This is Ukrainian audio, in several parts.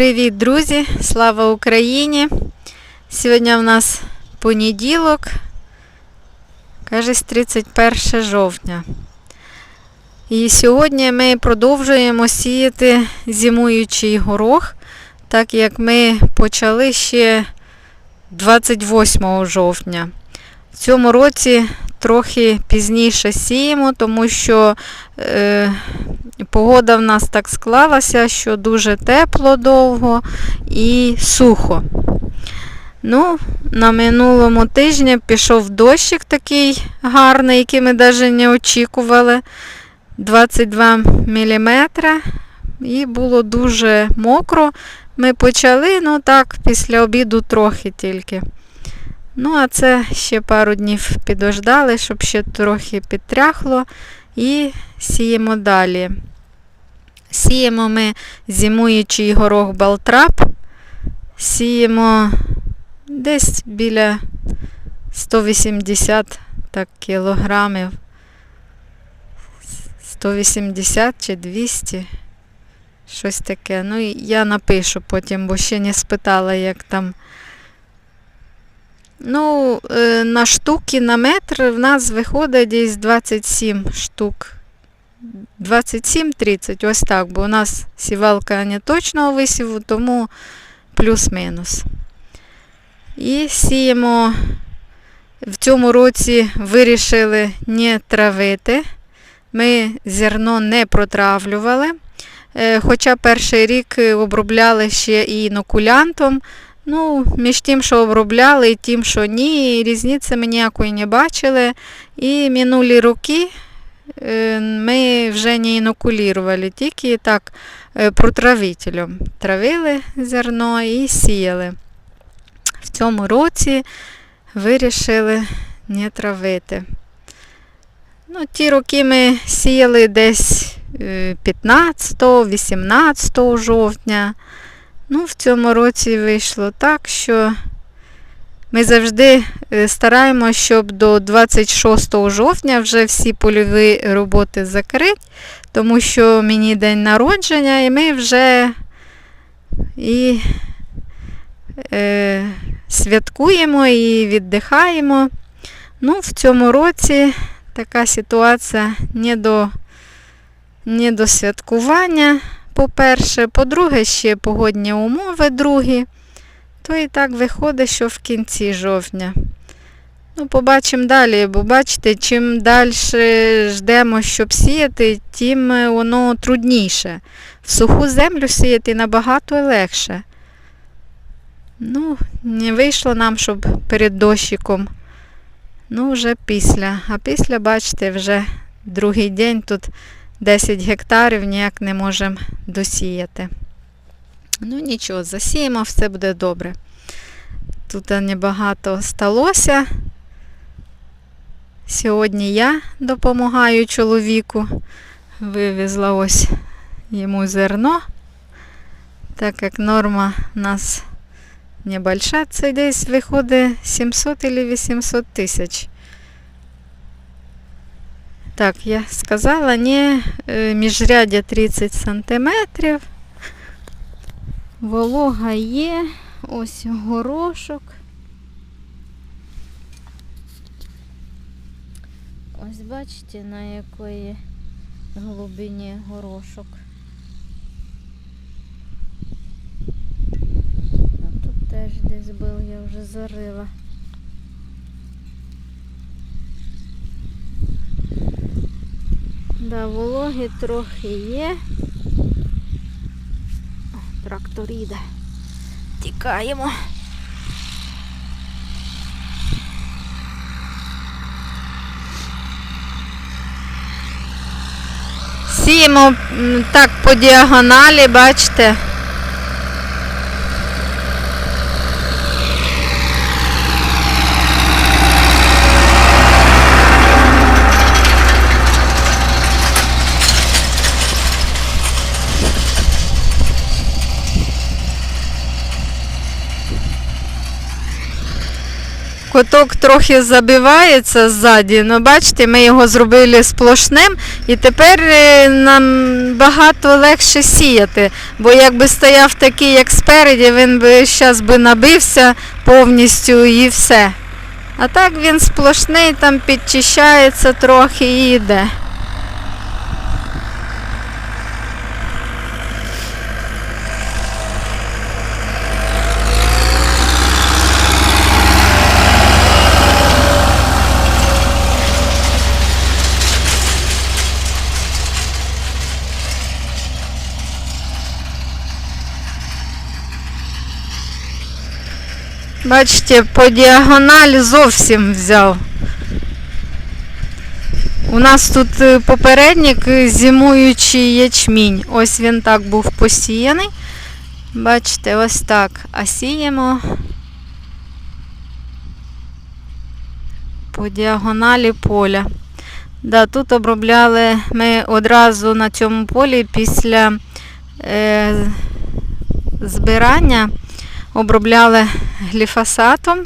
Привіт, друзі! Слава Україні! Сьогодні в нас понеділок, кажись, 31 жовтня. І сьогодні ми продовжуємо сіяти зимуючий горох, так як ми почали ще 28 жовтня. В цьому році трохи пізніше сіємо, тому що е, погода в нас так склалася, що дуже тепло довго і сухо. Ну, на минулому тижні пішов дощик такий гарний, який ми навіть не очікували. 22 мм. І було дуже мокро. Ми почали, ну так, після обіду трохи тільки. Ну, а це ще пару днів підождали, щоб ще трохи підтряхло. І сіємо далі. Сіємо ми зимуючий горох балтрап. Сіємо десь біля 180 так, кілограмів. 180 чи 200. Щось таке. Ну, я напишу потім, бо ще не спитала, як там. Ну, е, на штуки на метр в нас виходить десь 27 штук. 27-30, ось так, бо у нас сівалка не точного висіву, тому плюс-мінус. І сіємо. В цьому році вирішили не травити. Ми зерно не протравлювали. Е, Хоча перший рік обробляли ще і інокулянтом. Ну, між тим, що обробляли, і тим, що ні, різниці ми ніякої не бачили. І минулі роки е, ми вже не інокулювали, тільки так е, протравителем. Травили зерно і сіяли. В цьому році вирішили не травити. Ну, Ті роки ми сіяли десь 15-18 жовтня. Ну, В цьому році вийшло так, що ми завжди стараємося, щоб до 26 жовтня вже всі польові роботи закрити, тому що мені день народження, і ми вже і е, святкуємо і віддихаємо. Ну, В цьому році така ситуація не до, не до святкування, по-перше, по-друге, ще погодні умови другі. То і так виходить, що в кінці жовтня. Ну, побачимо далі, бо бачите, чим далі ждемо, щоб сіяти, тим воно трудніше. В суху землю сіяти набагато легше. Ну, не вийшло нам, щоб перед дощиком. Ну, вже після. А після, бачите, вже другий день тут 10 гектарів ніяк не можемо досіяти. Ну, нічого, засіємо, все буде добре. Тут небагато сталося. Сьогодні я допомагаю чоловіку. Вивезла ось йому зерно. Так як норма у нас небольша, це десь виходить 700 або 800 тисяч. Так, я сказала, не міжрядя 30 сантиметрів. Волога є, ось горошок. Ось бачите, на якої глибині горошок. А тут теж десь був, я вже зарила. Да, вологи трохи є. Трактор іде. Тікаємо. Сіємо так по діагоналі, бачите. Коток трохи забивається ззаді, але бачите, ми його зробили сплошним і тепер е, нам багато легше сіяти. Бо якби стояв такий, як спереді, він би зараз би набився повністю і все. А так він сплошний, там підчищається трохи і йде. Бачите, по діагоналі зовсім взяв. У нас тут е, попередник е, зимуючий ячмінь. Ось він так був посіяний. Бачите, ось так. А сіємо по діагоналі поля. Да, тут обробляли ми одразу на цьому полі після е, збирання обробляли гліфосатом.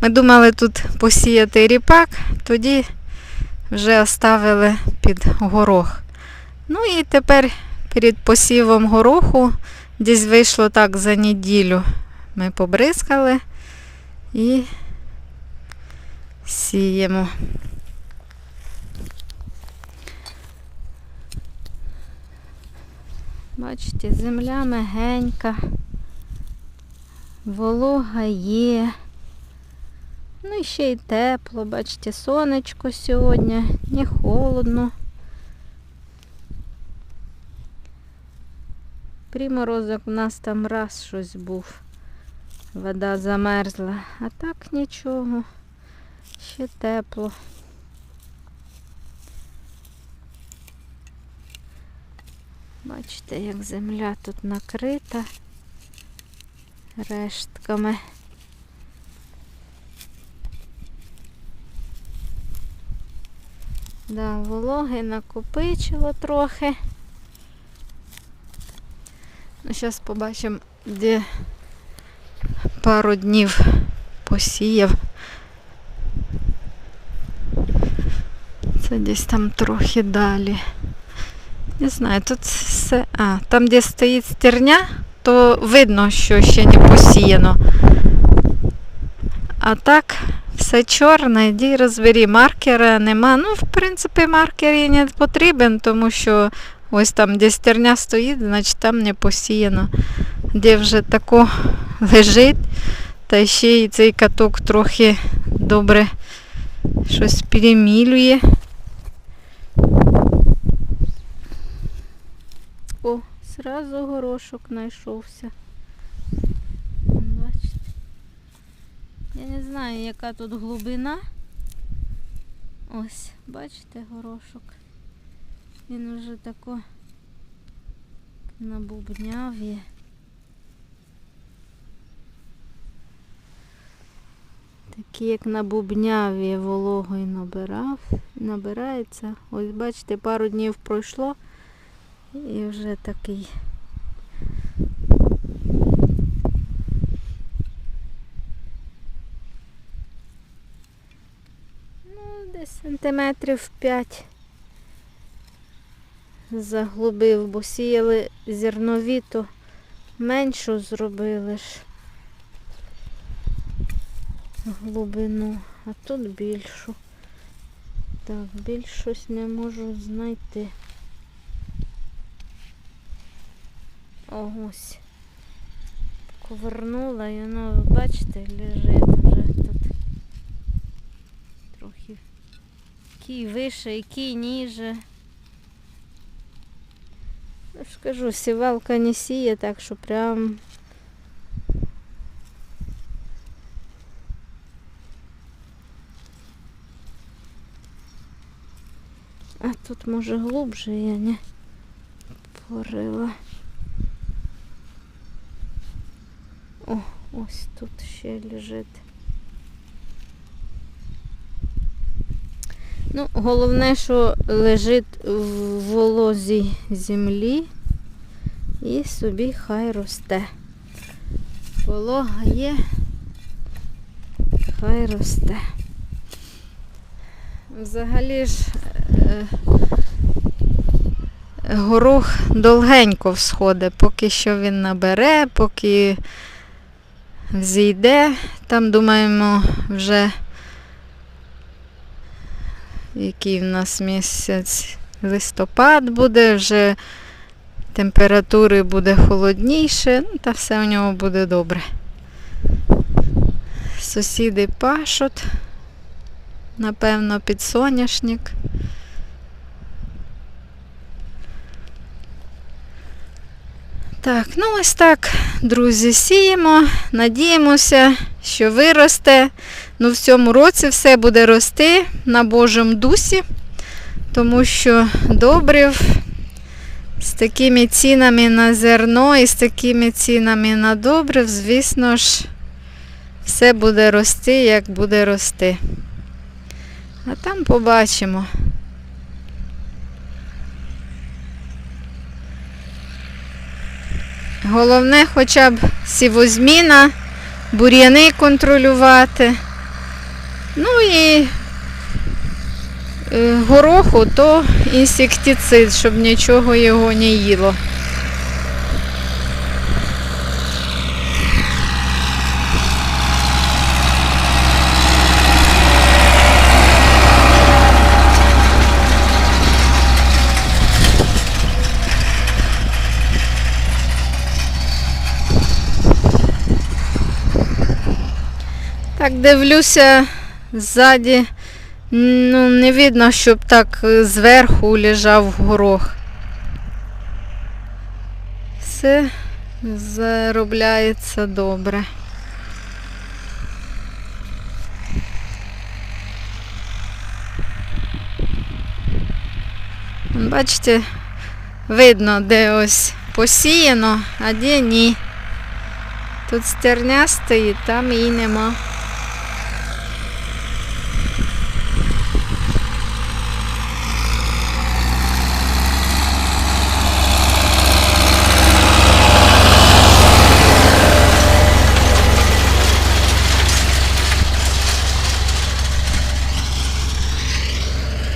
Ми думали тут посіяти ріпак, тоді вже оставили під горох. Ну і тепер перед посівом гороху десь вийшло так за неділю. Ми побризкали і сіємо. Бачите, земля мегенька. Волога є. Ну і ще й тепло, бачите, сонечко сьогодні, не холодно. Приморозок у нас там раз щось був. Вода замерзла. А так нічого. Ще тепло. Бачите, як земля тут накрита рештками. Да, вологи накопичило трохи. Ну, зараз побачимо, де пару днів посіяв. Це десь там трохи далі. Не знаю, тут все. А, там, де стоїть стерня, то видно, що ще не посіяно. А так, все чорне, йди розбері, маркера нема. Ну, в принципі, маркер і не потрібен, тому що ось там, де стерня стоїть, значить там не посіяно. Де вже тако лежить, та ще й цей каток трохи добре щось перемілює. О, зразу горошок знайшовся. Бачите. Я не знаю, яка тут глибина. Ось, бачите, горошок. Він уже тако набубняв є. Такі, як набубняв є, вологою набирав, набирається. Ось бачите, пару днів пройшло. І вже такий. Ну, десь сантиметрів 5 заглубив, бо сіяли зернові, то меншу зробили ж глибину, а тут більшу. Так, більш не можу знайти. О, ось. Повернула і воно, ви бачите, лежить вже тут. Трохи кій вище кій ніже. Я ж кажу, сівалка не сіє, так що прям А тут може глубже я не порила. О, ось тут ще лежить. Ну, головне, що лежить в волозі землі і собі хай росте. Волога є, хай росте. Взагалі ж е, горох довгенько всходить, поки що він набере, поки взійде. Там, думаємо, вже який в нас місяць листопад буде, вже температури буде холодніше, ну, та все у нього буде добре. Сусіди пашуть, напевно, під Так, ну ось так, друзі, сіємо, надіємося, що виросте. Ну, в цьому році все буде рости на Божому дусі, тому що добрив з такими цінами на зерно і з такими цінами на добрив, звісно ж, все буде рости, як буде рости. А там побачимо. Головне хоча б сівозміна, бур'яни контролювати. Ну і е, гороху то інсектицид, щоб нічого його не їло. Так дивлюся ззаді. Ну, не видно, щоб так е, зверху лежав горох. Все заробляється добре. Бачите, видно, де ось посіяно, а де ні. Тут стерня стоїть, там її нема.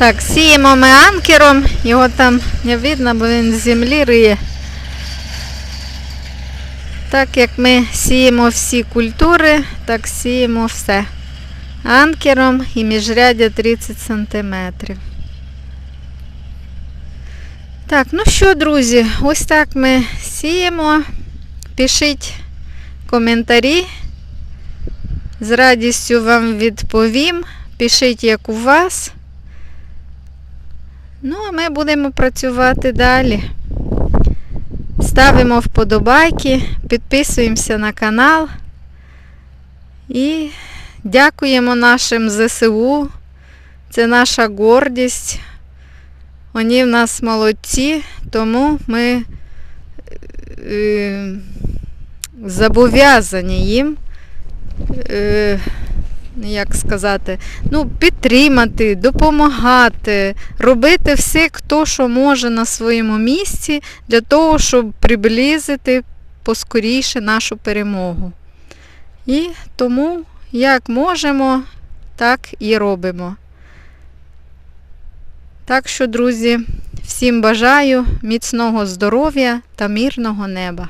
Так, сіємо ми анкером, його там не видно, бо він з землі риє. Так як ми сіємо всі культури, так сіємо все. Анкером і міжрядя 30 см. Так, ну що, друзі, ось так ми сіємо. Пишіть коментарі. З радістю вам відповім. Пишіть, як у вас. Ну, а ми будемо працювати далі. Ставимо вподобайки, підписуємося на канал і дякуємо нашим ЗСУ. Це наша гордість. Вони в нас молодці, тому ми е, зобов'язані їм. Е, як сказати, ну, підтримати, допомагати, робити все, хто що може на своєму місці, для того, щоб приблизити поскоріше нашу перемогу. І тому, як можемо, так і робимо. Так що, друзі, всім бажаю міцного здоров'я та мирного неба.